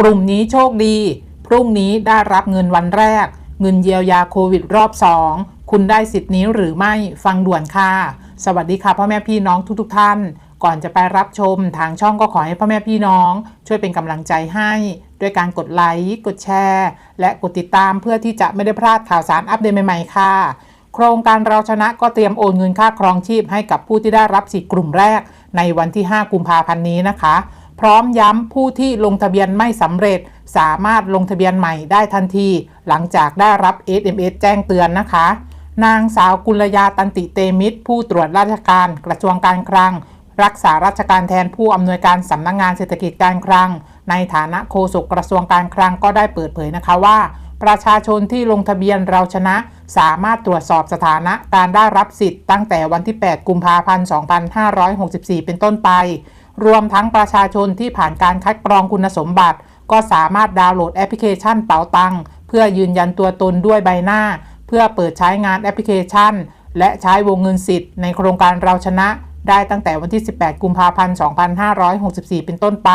กลุ่มนี้โชคดี พรุ่งนี้ได้รับเงินวันแรก เงินเยียวยาโควิดรอบ2คุณได้สิทธิ์นี้หรือไม่ฟังด่วนค่ะ สวัสดีค่ะพ่อแม่พี่น้องทุกๆทท่าน ก่อนจะไปรับชมทางช่องก็ขอให้พ่อแม่พี่น้อง ช่วยเป็นกำลังใจให้ด้วยการกดไลค์กดแชร์ และกดติดตามเพื่อที่จะไม่ได้พลาดข่าวสารอัปเดตใหม่ๆค่ะ โครงการเราชนะก็เตรียมโอนเงินค่าครองชีพให้กับผู้ที่ได้รับสิทธิ์กลุ่มแรก ในวันที่ 5 กุมภาพันธ์นี้นะคะ พร้อมย้ำผู้ที่ลงทะเบียนไม่สำเร็จ สามารถลงทะเบียนใหม่ได้ทันที หลังจากได้รับ SMS แจ้งเตือนนะคะ นางสาวกุลยาตันติเตมิตร ผู้ตรวจราชการกระทรวงการคลัง รักษาราชการแทนผู้อำนวยการสำนักงงานเศรษฐกิจการคลัง ในฐานะโฆษกกระทรวงการคลังก็ได้เปิดเผยนะคะว่าประชาชนที่ลงทะเบียนเราชนะ สามารถตรวจสอบสถานะการได้รับสิทธิ์ตั้งแต่วันที่ 8 กุมภาพันธ์ 2564 เป็นต้นไป รวมทั้งประชาชนที่ผ่านการคัดกรองคุณสมบัติ ก็สามารถดาวน์โหลดแอปพลิเคชันเป๋าตังเพื่อยืนยันตัวตนด้วยใบหน้า เพื่อเปิดใช้งานแอปพลิเคชัน และใช้วงเงินสิทธิ์ในโครงการเราชนะ ได้ตั้งแต่วันที่ 18 กุมภาพันธ์ 2564 เป็นต้นไป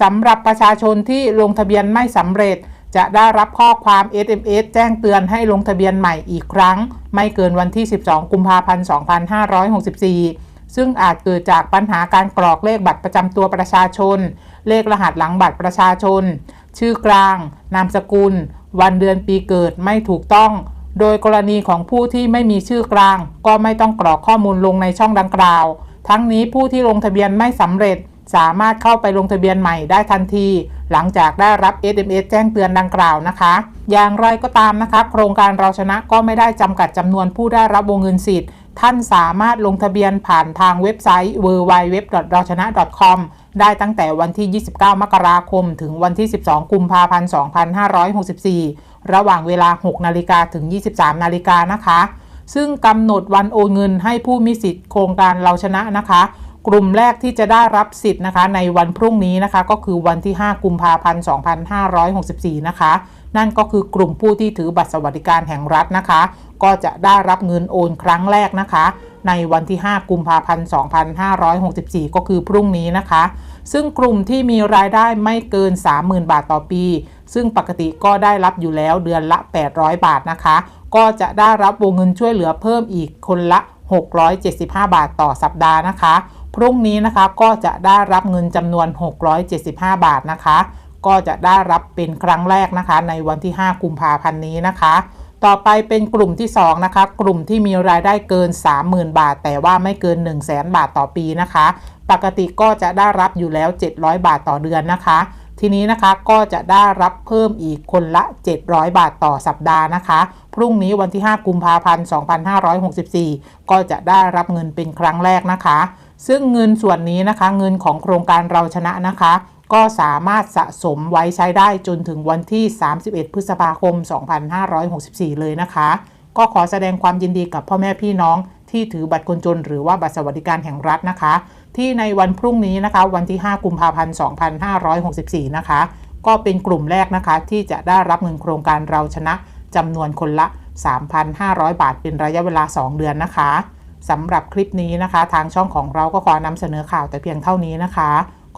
สำหรับประชาชนที่ลงทะเบียนไม่สำเร็จ จะได้รับข้อความ SMS แจ้งเตือนให้ลงทะเบียนใหม่อีกครั้ง ไม่เกินวันที่ 12 กุมภาพันธ์ 2564 ซึ่งอาจเกิดจากปัญหาการกรอกเลขบัตรประจำตัวประชาชน เลขรหัสหลังบัตรประชาชน ชื่อกลาง นามสกุล วันเดือนปีเกิดไม่ถูกต้อง โดยกรณีของผู้ที่ไม่มีชื่อกลาง ก็ไม่ต้องกรอกข้อมูลลงในช่องดังกล่าว ทั้งนี้ผู้ที่ลงทะเบียนไม่สำเร็จ สามารถเข้าไปลงทะเบียนใหม่ได้ทันที หลังจากได้รับ SMS แจ้งเตือนดังกล่าวนะคะ อย่างไรก็ตามนะคะ โครงการเราชนะก็ไม่ได้จำกัดจำนวนผู้ได้รับวงเงินสิทธิ์ ท่านสามารถลงทะเบียนผ่านทางเว็บไซต์ www. เราชนะ .com ได้ตั้งแต่วันที่ 29 มกราคม ถึงวันที่ 12 กุมภาพันธ์ 2564 ระหว่างเวลา 6 นาฬิกาถึง 23 นาฬิกานะคะ ซึ่งกำหนดวันโอนเงินให้ผู้มีสิทธิ์โครงการเราชนะนะคะ กลุ่มแรกที่จะได้รับสิทธิ์นะคะ ในวันพรุ่งนี้นะคะ ก็คือวันที่ 5 กุมภาพันธ์ 2564 นะคะ นั่นก็คือกลุ่มผู้ที่ถือบัตรสวัสดิการแห่งรัฐนะคะ ก็จะได้รับเงินโอนครั้งแรกนะคะ ในวันที่ 5 กุมภาพันธ์ 2564 ก็คือพรุ่งนี้นะคะ ซึ่งกลุ่มที่มีรายได้ไม่เกิน 30,000 บาทต่อปี ซึ่งปกติก็ได้รับอยู่แล้วเดือนละ 800 บาทนะคะ ก็จะได้รับวงเงินช่วยเหลือเพิ่มอีกคนละ 675 บาทต่อสัปดาห์นะคะ พรุ่งนี้นะคะก็จะได้รับเงินจำนวน 675 บาทนะคะ ก็จะได้รับเป็นครั้งแรกนะคะ ในวันที่ 5 กุมภาพันธ์นี้นะคะ ต่อไปเป็นกลุ่มที่ 2 นะคะ กลุ่มที่มีรายได้เกิน 30,000 บาท แต่ว่าไม่เกิน 1 0 0 0 0แบาทต่อปีนะคะ ปกติก็จะได้รับอยู่แล้ว 700 บาทต่อเดือนนะคะ ทีนี้นะคะก็จะได้รับเพิ่มอีกคนละ 700 บาทต่อสัปดาห์นะคะ พรุ่งนี้วันที่ 5 กุมภาพันธ์ 2564 ก็จะได้รับเงินเป็นครั้งแรกนะคะ ซึ่งเงินส่วนนี้นะคะ เงินของโครงการเราชนะนะคะ ก็สามารถสะสมไว้ใช้ได้จนถึงวันที่ 31 พฤษภาคม 2564 เลยนะคะ ก็ขอแสดงความยินดีกับพ่อแม่พี่น้องที่ถือบัตรคนจน หรือว่าบัตรสวัสดิการแห่งรัฐนะคะ ที่ในวันพรุ่งนี้นะคะ วันที่ 5 กุมภาพันธ์ 2564 นะคะ ก็เป็นกลุ่มแรกนะคะ ที่จะได้รับเงินโครงการเราชนะจำนวนคนละ 3,500 บาท เป็นระยะเวลา 2 เดือนนะคะสำหรับคลิปนี้นะคะ ทางช่องของเราก็ขอนำเสนอข่าวแต่เพียงเท่านี้นะคะ